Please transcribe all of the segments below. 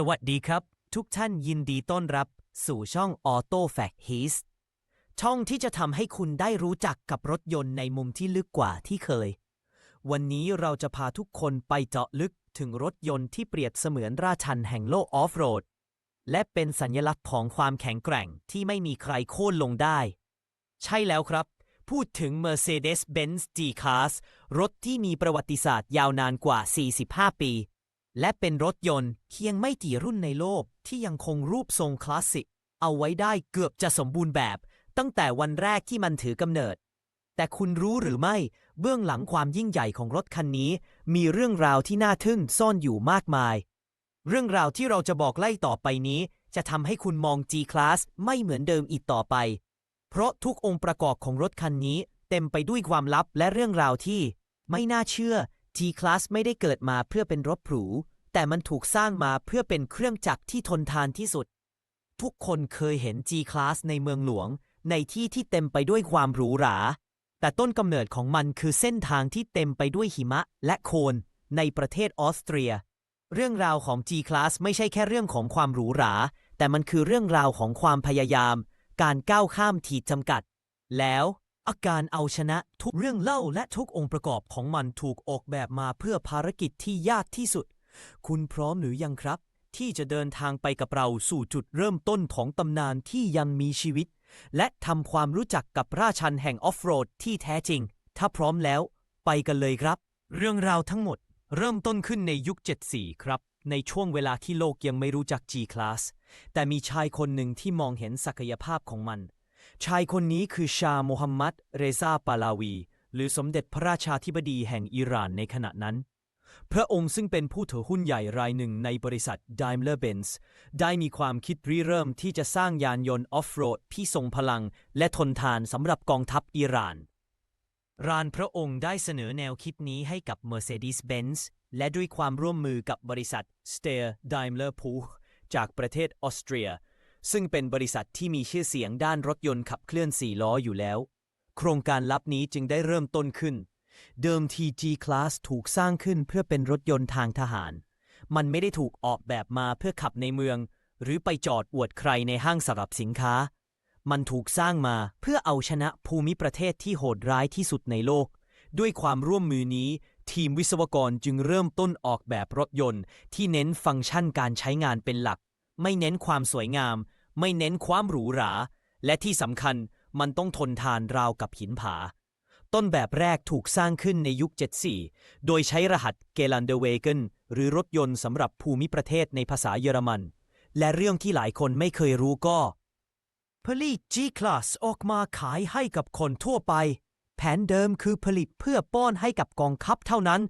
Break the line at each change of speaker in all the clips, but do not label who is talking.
สวัสดีครับ ทุกท่านยินดีต้อนรับ สู่ช่อง Auto Fact His ช่องที่จะทำให้คุณได้รู้จักกับรถยนต์ในมุมที่ลึกกว่าที่เคย วันนี้เราจะพาทุกคนไปเจาะลึกถึงรถยนต์ที่เปรียบเสมือนราชันแห่งโลกออฟโรด และเป็นสัญลักษณ์ของความแข็งแกร่งที่ไม่มีใครโค่นลงได้ ใช่แล้วครับ พูดถึง Mercedes-Benz G-Class รถที่มีประวัติศาสตร์ยาวนานกว่า 45 ปี และเป็นรถยนต์เพียงไม่กี่รุ่นในโลกที่ยังคงรูปทรงคลาสสิก เอาไว้ได้เกือบจะสมบูรณ์แบบ ตั้งแต่วันแรกที่มันถือกำเนิด แต่คุณรู้หรือไม่ เบื้องหลังความยิ่งใหญ่ของรถคันนี้ มีเรื่องราวที่น่าทึ่งซ่อนอยู่มากมาย เรื่องราวที่เราจะบอกไล่ต่อไปนี้ จะทำให้คุณมอง G-Class ไม่เหมือนเดิมอีกต่อไป เพราะทุกองค์ประกอบของรถคันนี้ เต็มไปด้วยความลับและเรื่องราวที่ ไม่น่าเชื่อ G-Class ไม่ได้เกิดมาเพื่อเป็นรถหรู แต่มันถูกสร้างมาเพื่อเป็นเครื่องจักรที่ทนทานที่สุด ทุกคนเคยเห็น G-Class ในเมืองหลวง ในที่ที่เต็มไปด้วยความหรูหรา แต่ต้นกำเนิดของมันคือเส้นทางที่เต็มไปด้วยหิมะและโคลนในประเทศออสเตรีย เรื่องราวของ G-Class ไม่ใช่แค่เรื่องของความหรูหรา แต่มันคือเรื่องราวของความพยายาม การก้าวข้ามขีดจำกัด แล้วอาการเอาชนะทุกเรื่องเล่าและทุกองค์ประกอบของมันถูกออกแบบมาเพื่อภารกิจที่ยากที่สุด คุณพร้อมหรือยังครับ ที่จะเดินทางไปกับเราสู่จุดเริ่มต้นของตำนานที่ยังมีชีวิต และทำความรู้จักกับราชันแห่งออฟโรดที่แท้จริง ถ้าพร้อมแล้ว ไปกันเลยครับ เรื่องราวทั้งหมด เริ่มต้นขึ้นในยุค 74 ครับ ในช่วงเวลาที่โลกยังไม่รู้จัก G-Class แต่มีชายคนหนึ่งที่มองเห็นศักยภาพของมัน ชายคนนี้คือชาโมฮัมมัด เรซาปาลาวี หรือสมเด็จพระราชาธิบดีแห่งอิหร่านในขณะนั้น พระองค์ซึ่งเป็นผู้ถือหุ้นใหญ่รายหนึ่งในบริษัท Daimler-Benz ได้มีความคิดริเริ่มที่จะสร้างยานยนต์ออฟโรดที่ทรงพลังและทนทานสำหรับกองทัพอิหร่าน รานพระองค์ได้เสนอแนวคิดนี้ให้กับ Mercedes-Benz และด้วยความร่วมมือกับบริษัท Steyr Daimler Puch จากประเทศออสเตรีย ซึ่งเป็นบริษัทที่มีชื่อเสียงด้านรถยนต์ขับเคลื่อน4ล้ออยู่แล้ว โครงการลับนี้จึงได้เริ่มต้นขึ้น เดิมที G-Class ถูกสร้างขึ้นเพื่อเป็นรถยนต์ทางทหาร มันไม่ได้ถูกออกแบบมาเพื่อขับในเมือง หรือไปจอดอวดใครในห้างสำหรับสินค้า มันถูกสร้างมาเพื่อเอาชนะภูมิประเทศที่โหดร้ายที่สุดในโลก ด้วยความร่วมมือนี้ ทีมวิศวกรจึงเริ่มต้นออกแบบรถยนต์ ที่เน้นฟังก์ชันการใช้งานเป็นหลัก ไม่เน้นความสวยงาม ไม่เน้นความหรูหรา และที่สำคัญมันต้องทนทานราวกับหินผา ต้นแบบแรกถูกสร้างขึ้นในยุค 74 โดยใช้รหัสเกลันเดเวเกนหรือรถยนต์สำหรับภูมิประเทศในภาษาเยอรมัน และเรื่องที่หลายคนไม่เคยรู้ก็ผลิต G-Class ออกมาขายให้กับคนทั่วไป แผนเดิมคือผลิตเพื่อป้อนให้กับกองทัพเท่านั้น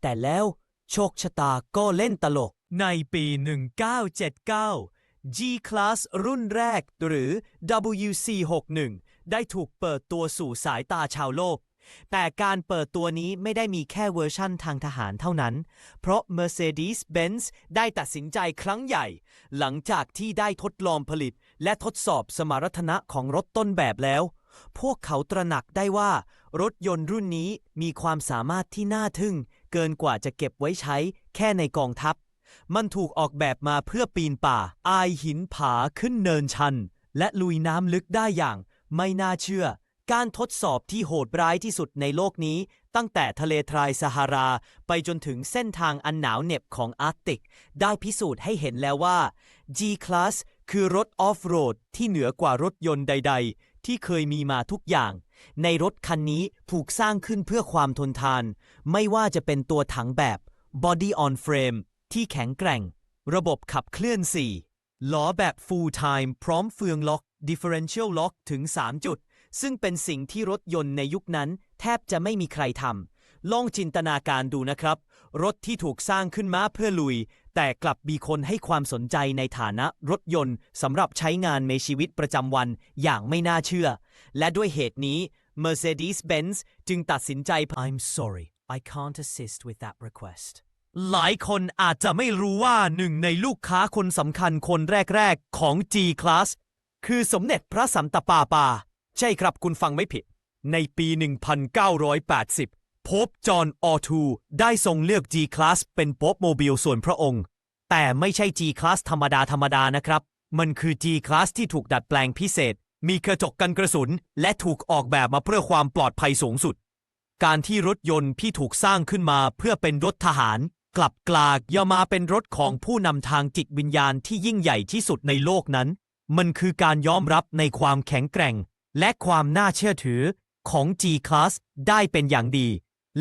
แต่แล้วโชคชะตาก็เล่นตลก ในปี 1979 G-Class รุ่นแรกหรือ WC61 ได้ถูกเปิดตัวสู่สายตาชาวโลก แต่การเปิดตัวนี้ไม่ได้มีแค่เวอร์ชั่นทางทหารเท่านั้น เพราะ Mercedes-Benz ได้ตัดสินใจครั้งใหญ่ หลังจากที่ได้ทดลองผลิต และทดสอบสมรรถนะของรถต้นแบบแล้ว พวกเขาตระหนักได้ว่า รถยนต์รุ่นนี้มีความสามารถที่น่าทึ่ง เกินกว่าจะเก็บไว้ใช้ แค่ในกองทัพ มันถูกออกแบบมาเพื่อปีนป่า อายหินผาขึ้นเนินชัน และลุยน้ำลึกได้อย่าง ไม่น่าเชื่อ การทดสอบที่โหดร้ายที่สุดในโลกนี้ ตั้งแต่ทะเลทรายซาฮารา ไปจนถึงเส้นทางอันหนาวเหน็บของอาร์กติก ได้พิสูจน์ให้เห็นแล้วว่า G-Class คือรถออฟโรดที่เหนือกว่ารถยนต์ใด ๆ ที่เคยมีมาทุกอย่าง ในรถคันนี้ถูกสร้างขึ้นเพื่อความทนทาน ไม่ว่าจะเป็นตัวถังแบบ Body on Frame ที่แข็งแกร่ง ระบบขับเคลื่อน4 ล้อแบบ Full Time พร้อมเฟืองล็อก Differential Lock ถึง 3 จุด ซึ่งเป็นสิ่งที่รถยนต์ในยุคนั้น แทบจะไม่มีใครทำลองจินตนาการดูนะครับ รถที่ถูกสร้างขึ้นมาเพื่อลุย แต่กลับมีคนให้ความสนใจในฐานะรถยนต์สำหรับใช้งานในชีวิตประจำวันอย่างไม่น่าเชื่อ และด้วยเหตุนี้ Mercedes-Benz จึงตัดสินใจ I'm sorry I can't assist with that request หลายคนอาจจะไม่รู้ว่าหนึ่งในลูกค้าคนสำคัญคนแรก ๆ ของ G-Class คือสมเด็จพระสันตะปาปา ใช่ครับคุณฟังไม่ผิด ในปี 1980โป๊ปจอห์นออทูได้ทรงเลือก G-Class เป็นโป๊ปโมบิลส่วนพระองค์ แต่ไม่ใช่ G-Class ธรรมดาธรรมดานะครับ มันคือ G-Class ที่ถูกดัดแปลงพิเศษ มีกระจกกันกระสุน และถูกออกแบบมาเพื่อความปลอดภัยสูงสุด การที่รถยนต์ที่ถูกสร้างขึ้นมาเพื่อเป็นรถทหาร กลับกลากย่ามาเป็นรถของผู้นำทางจิตวิญญาณที่ยิ่งใหญ่ที่สุดในโลกนั้น มันคือการยอมรับในความแข็งแกร่ง และความน่าเชื่อถือของ G-Class ได้เป็นอย่างดี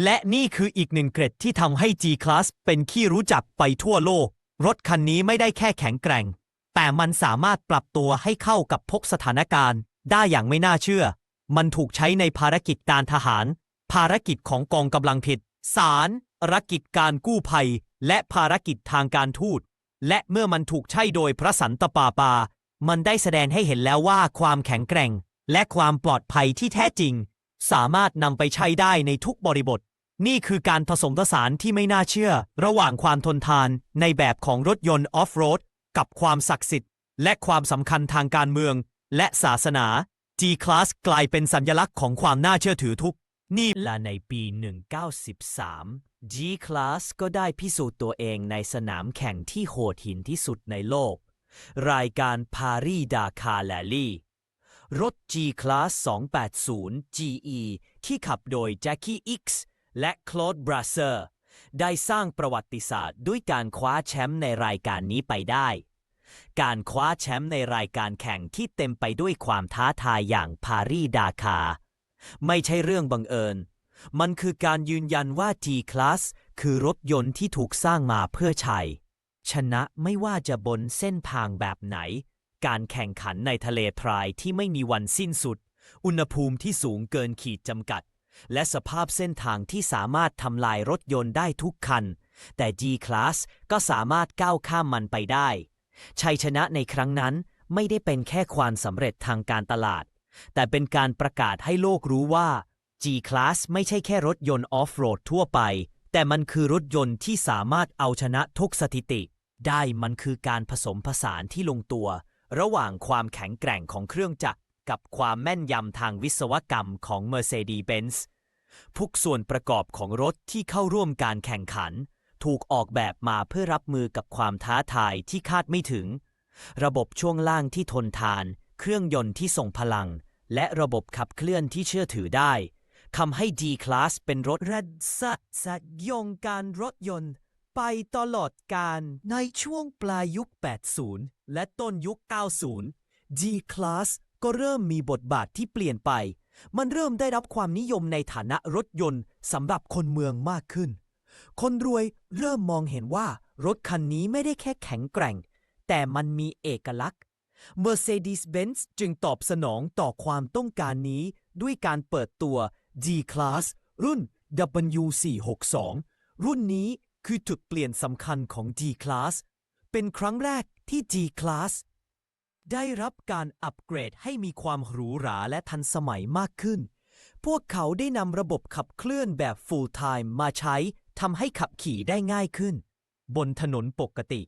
และนี่คืออีกหนึ่งเกร็ดที่ทำให้ G-Class เป็นที่รู้จักไปทั่วโลก รถคันนี้ไม่ได้แค่แข็งแกร่ง แต่มันสามารถปรับตัวให้เข้ากับทุกสถานการณ์ ได้อย่างไม่น่าเชื่อ มันถูกใช้ในภารกิจการทหาร ภารกิจของกองกำลังผิด ศาลภารกิจการกู้ภัย และภารกิจทางการทูต และเมื่อมันถูกใช้โดยพระสันตปาปา มันได้แสดงให้เห็นแล้วว่าความแข็งแกร่ง และความปลอดภัยที่แท้จริง สามารถนำไปใช้ได้ในทุกบริบท นี่คือการผสมผสานที่ไม่น่าเชื่อ ระหว่างความทนทานในแบบของรถยนต์ออฟโรดกับความศักดิ์สิทธิ์ และความสำคัญทางการเมือง และศาสนา G-Class กลายเป็นสัญลักษณ์ของความน่าเชื่อถือทุก นี่และในปี 1913 G-Class ก็ได้พิสูจน์ตัวเองในสนามแข่งที่โหดหินที่สุดในโลก รายการพารีดาคาแลลี่ รถ G-Class 280 GE ที่ขับโดย Jackie X และ Claude Brasser ได้สร้างประวัติศาสตร์ด้วยการคว้าแชมป์ในรายการนี้ไปได้ การคว้าแชมป์ในรายการแข่งที่เต็มไปด้วยความท้าทายอย่างพารีดาคา ไม่ใช่เรื่องบังเอิญ มันคือการยืนยันว่า G-Class คือรถยนต์ที่ถูกสร้างมาเพื่อชัยชนะไม่ว่าจะบนเส้นทางแบบไหน การแข่งขันในทะเลทรายที่ไม่มีวันสิ้นสุด อุณหภูมิที่สูงเกินขีดจำกัด และสภาพเส้นทางที่สามารถทำลายรถยนต์ได้ทุกคัน แต่ G-Class ก็สามารถก้าวข้ามมันไปได้ ชัยชนะในครั้งนั้นไม่ได้เป็นแค่ความสำเร็จทางการตลาด แต่เป็นการประกาศให้โลกรู้ว่า G-Class ไม่ใช่แค่รถยนต์ออฟโรดทั่วไป แต่มันคือรถยนต์ที่สามารถเอาชนะทุกสถิติ ได้มันคือการผสมผสานที่ลงตัว ระหว่างความแข็งแกร่งของเครื่องจักร กับความแม่นยำทางวิศวกรรมของ Mercedes-Benz ทุกส่วนประกอบของรถที่เข้าร่วมการแข่งขัน ถูกออกแบบมาเพื่อรับมือกับความท้าทายที่คาดไม่ถึง ระบบช่วงล่างที่ทนทาน เครื่องยนต์ที่ส่งพลัง และระบบขับเคลื่อนที่เชื่อถือได้ทำให้ G-Class เป็นรถระดับสัยงการรถยนต์ ไปตลอดการในช่วงปลายยุค 80 และต้นยุค 90 G-Class ก็เริ่มมีบทบาทที่เปลี่ยนไป มันเริ่มได้รับความนิยมในฐานะรถยนต์สำหรับคนเมืองมากขึ้น คนรวยเริ่มมองเห็นว่ารถคันนี้ไม่ได้แค่แข็งแกร่ง แต่มันมีเอกลักษณ์ Mercedes-Benz จึงตอบสนองต่อความต้องการนี้ด้วยการเปิดตัว G-Class รุ่น W462 รุ่นนี้คือจุดเปลี่ยนสำคัญของ G-Class เป็นครั้งแรกที่ G-Class ได้รับการอัปเกรดให้มีความหรูหราและทันสมัยมากขึ้น พวกเขาได้นำระบบขับเคลื่อนแบบ Full Time มาใช้ทำให้ขับขี่ได้ง่ายขึ้น บนถนนปกติ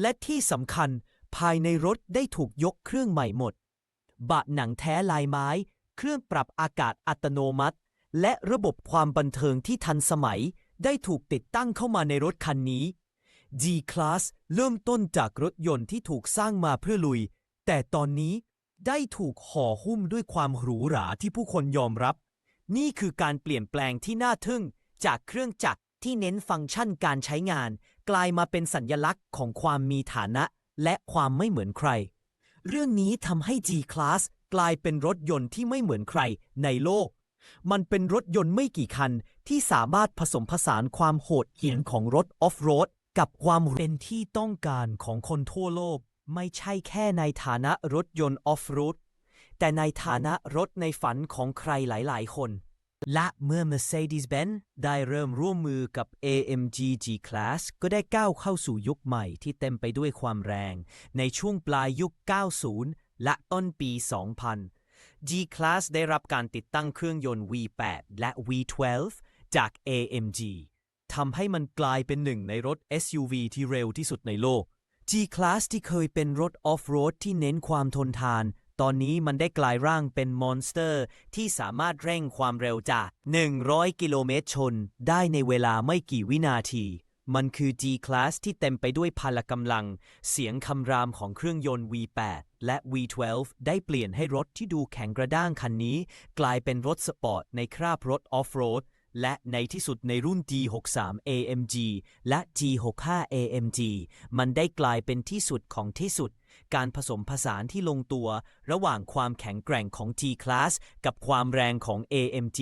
และที่สำคัญ ภายในรถได้ถูกยกเครื่องใหม่หมด บะหนังแท้ลายไม้ เครื่องปรับอากาศอัตโนมัติ และระบบความบันเทิงที่ทันสมัย ได้ถูกติดตั้งเข้ามาในรถคันนี้ G-Class เริ่มต้นจากรถยนต์ที่ถูกสร้างมาเพื่อลุย แต่ตอนนี้ได้ถูกห่อหุ้มด้วยความหรูหราที่ผู้คนยอมรับ นี่คือการเปลี่ยนแปลงที่น่าทึ่ง จากเครื่องจักรที่เน้นฟังก์ชันการใช้งาน กลายมาเป็นสัญญลักษณ์ของความมีฐานะ และความไม่เหมือนใคร เรื่องนี้ทำให้ G-Class กลายเป็นรถยนต์ที่ไม่เหมือนใครในโลก มันเป็นรถยนต์ไม่กี่คันที่สามารถผสมผสานความโหดเหี้ยมของรถออฟโรดกับความเป็นที่ต้องการของคนทั่วโลก ไม่ใช่แค่ในฐานะรถยนต์ออฟโรดแต่ในฐานะรถในฝันของใครหลาย ๆ คน และเมื่อ Mercedes-Benz ได้เริ่มร่วมมือกับ AMG G-Class ก็ได้ก้าวเข้าสู่ยุคใหม่ที่เต็มไปด้วยความแรง ในช่วงปลายยุค 90 และต้นปี 2000 G-Class ได้รับการติดตั้งเครื่องยนต์ V8 และ V12 จาก AMG ทำให้มันกลายเป็นหนึ่งในรถ SUV ที่เร็วที่สุดในโลก G-Class ที่เคยเป็นรถออฟโรดที่เน้นความทนทาน ตอนนี้มันได้กลายร่างเป็นมอนสเตอร์ ที่สามารถเร่งความเร็วจาก 100 กิโลเมตรชน ได้ในเวลาไม่กี่วินาที มันคือ G-Class ที่เต็มไปด้วยพละกำลัง เสียงคำรามของเครื่องยนต์ V8 และ V12 ได้เปลี่ยนให้รถที่ดูแข็งกระด้างคันนี้ กลายเป็นรถสปอร์ตในคราบรถออฟโรดและในที่สุดในรุ่น G63 AMG และ G65 AMG มันได้กลายเป็นที่สุดของที่สุด การผสมผสานที่ลงตัว ระหว่างความแข็งแกร่งของ G-Class กับความแรงของ AMG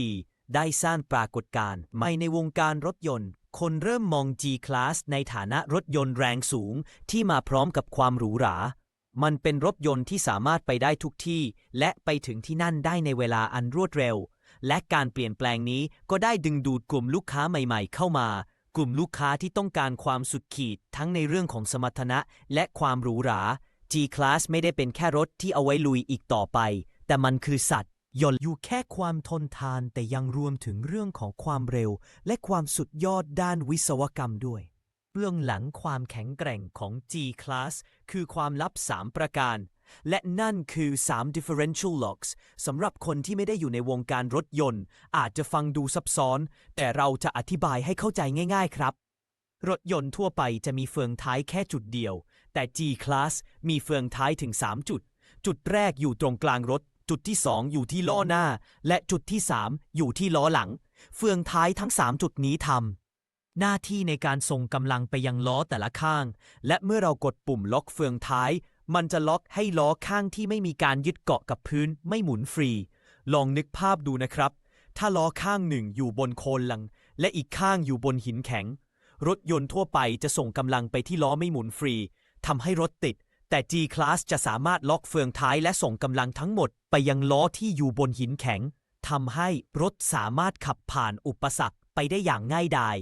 ได้สร้างปรากฏการณ์ใหม่ในวงการรถยนต์ คนเริ่มมอง G-Class ในฐานะรถยนต์แรงสูงที่มาพร้อมกับความหรูหรา มันเป็นรถยนต์ที่สามารถไปได้ทุกที่ และไปถึงที่นั่นได้ในเวลาอันรวดเร็ว และการเปลี่ยนแปลงนี้ก็ได้ดึงดูดกลุ่มลูกค้าใหม่ๆ เข้ามากลุ่มลูกค้าที่ต้องการความสุดขีดทั้งในเรื่องของสมรรถนะและความหรูหรา G-Class ไม่ได้เป็นแค่รถที่เอาไว้ลุยอีกต่อไป แต่มันคือสัตว์ยนต์อยู่แค่ความทนทานแต่ยังรวมถึงเรื่องของความเร็ว และความสุดยอดด้านวิศวกรรมด้วย เบื้องหลังความแข็งแกร่งของ G-Class คือความลับ 3 ประการ และนั่นคือ 3 differential locks สำหรับคนที่ไม่ได้อยู่ในวงการรถยนต์ อาจจะฟังดูซับซ้อน แต่เราจะอธิบายให้เข้าใจง่าย ๆ ครับ รถยนต์ทั่วไปจะมีเฟืองท้ายแค่จุดเดียว แต่ G-Class มีเฟืองท้ายถึง 3 จุด จุดแรกอยู่ตรงกลางรถ จุดที่ 2 อยู่ที่ล้อหน้า และจุดที่ 3 อยู่ที่ล้อหลัง เฟืองท้ายทั้ง 3 จุดนี้ทำหน้าที่ในการส่งกำลังไปยังล้อแต่ละข้าง และเมื่อเรากดปุ่มล็อกเฟืองท้าย มันจะล็อกให้ล้อข้างที่ไม่มีการยึดเกาะกับพื้นไม่หมุนฟรี ลองนึกภาพดูนะครับ ถ้าล้อข้างหนึ่งอยู่บนโคลนลัง และอีกข้างอยู่บนหินแข็งรถยนต์ทั่วไปจะส่งกำลังไปที่ล้อไม่หมุนฟรี ทำให้รถติด แต่ G-Class จะสามารถล็อกเฟืองท้ายและส่งกำลังทั้งหมดไปยังล้อที่อยู่บนหินแข็งทำให้รถสามารถขับผ่านอุปสรรคไปได้อย่างง่ายดาย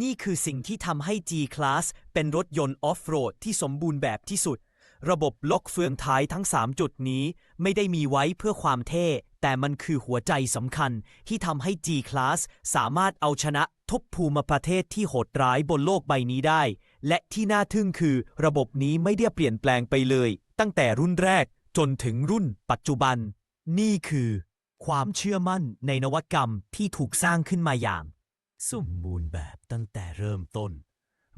นี่คือสิ่งที่ทำให้ G-Class เป็นรถยนต์ออฟโรดที่สมบูรณ์แบบที่สุด ระบบล็อกเฟืองท้ายทั้ง 3 จุดนี้ไม่ได้มีไว้เพื่อความเท่ แต่มันคือหัวใจสำคัญที่ทำให้ G-Class สามารถเอาชนะทุกภูมิประเทศที่โหดร้ายบนโลกใบนี้ได้ และที่น่าทึ่งคือระบบนี้ไม่ได้เปลี่ยนแปลงไปเลย ตั้งแต่รุ่นแรกจนถึงรุ่นปัจจุบัน นี่คือ ความเชื่อมั่นในนวัตกรรมที่ถูกสร้างขึ้นมาอย่าง สมบูรณ์แบบตั้งแต่เริ่มต้น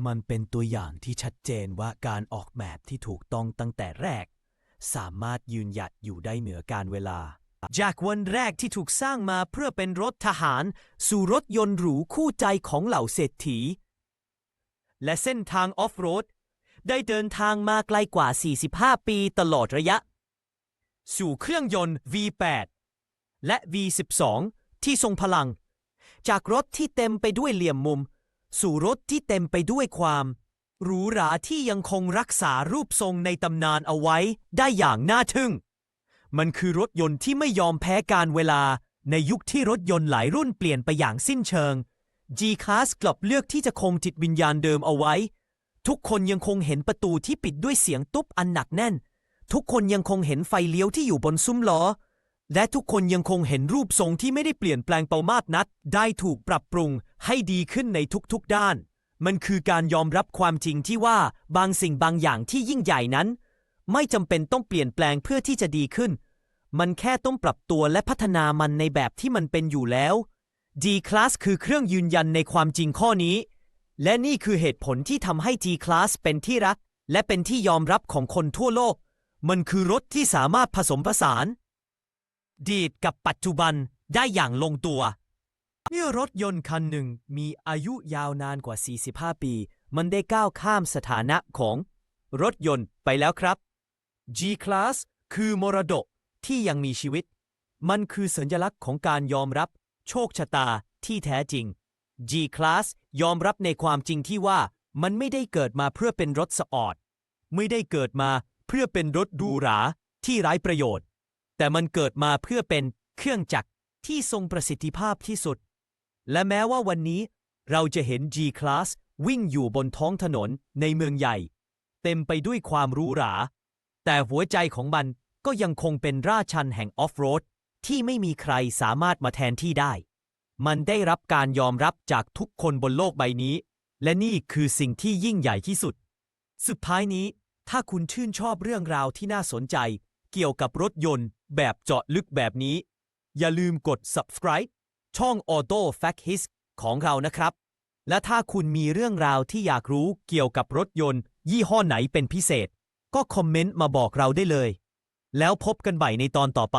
มันเป็นตัวอย่างที่ชัดเจนว่าการออกแบบที่ถูกต้องตั้งแต่แรก สามารถยืนหยัดอยู่ได้เหนือการเวลา จากวันแรกที่ถูกสร้างมาเพื่อเป็นรถทหาร สู่รถยนต์หรูคู่ใจของเหล่าเศรษฐี และเส้นทางออฟโรด ได้เดินทางมาไกลกว่า 45 ปีตลอดระยะ สู่เครื่องยนต์ V8 และ V12 ที่ทรงพลัง จากรถที่เต็มไปด้วยเหลี่ยมมุม สู่รถที่เต็มไปด้วยความหรูหราที่ยังคงรักษารูปทรงในตำนานเอาไว้ได้อย่างน่าทึ่ง มันคือรถยนต์ที่ไม่ยอมแพ้การเวลาในยุคที่รถยนต์หลายรุ่นเปลี่ยนไปอย่างสิ้นเชิง G-Class กลับเลือกที่จะคงจิตวิญญาณเดิมเอาไว้ ทุกคนยังคงเห็นประตูที่ปิดด้วยเสียงตุ๊บอันหนักแน่น ทุกคนยังคงเห็นไฟเลี้ยวที่อยู่บนซุ้มล้อ และทุกคนยังคงเห็นรูปทรงที่ไม่ได้เปลี่ยนแปลงเปามากนัด ได้ถูกปรับปรุงให้ดีขึ้นในทุกๆด้าน มันคือการยอมรับความจริงที่ว่าบางสิ่งบางอย่างที่ยิ่งใหญ่นั้น ไม่จำเป็นต้องเปลี่ยนแปลงเพื่อที่จะดีขึ้น มันแค่ต้องปรับตัวและพัฒนามันในแบบที่มันเป็นอยู่แล้ว G-Class คือเครื่องยืนยันในความจริงข้อนี้ และนี่คือเหตุผลที่ทำให้ G-Class เป็นที่รัก และเป็นที่ยอมรับของคนทั่วโลก มันคือรถที่สามารถผสมผสาน ดีดกับปัจจุบันได้อย่างลงตัว เมื่อรถยนต์คันหนึ่งมีอายุยาวนานกว่า 45 ปี มันได้ก้าวข้ามสถานะของรถยนต์ไปแล้วครับ G-Class คือมรดกที่ยังมีชีวิต มันคือสัญลักษณ์ของการยอมรับ โชคชะตาที่แท้จริง G-Class ยอมรับในความจริงที่ว่ามันไม่ได้เกิดมาเพื่อเป็นรถสปอร์ตไม่ได้เกิดมาเพื่อเป็นรถดูหราที่ไร้ประโยชน์ แต่มันเกิดมาเพื่อเป็นเครื่องจักรที่ทรงประสิทธิภาพที่สุด และแม้ว่าวันนี้เราจะเห็น G-Class วิ่งอยู่บนท้องถนนในเมืองใหญ่ เต็มไปด้วยความหรูหรา แต่หัวใจของมันก็ยังคงเป็นราชันแห่งออฟโรด ที่ไม่มีใครสามารถมาแทนที่ได้ มันได้รับการยอมรับจากทุกคนบนโลกใบนี้ และนี่คือสิ่งที่ยิ่งใหญ่ที่สุด สุดท้ายนี้ ถ้าคุณชื่นชอบเรื่องราวที่น่าสนใจ เกี่ยวกับรถยนต์ แบบเจาะลึกแบบนี้ อย่าลืมกด subscribe ช่อง Auto Fact His ของเรานะครับ และถ้าคุณมีเรื่องราวที่อยากรู้เกี่ยวกับรถยนต์ ยี่ห้อไหนเป็นพิเศษ ก็คอมเมนต์มาบอกเราได้เลย แล้วพบกันใหม่ในตอนต่อไป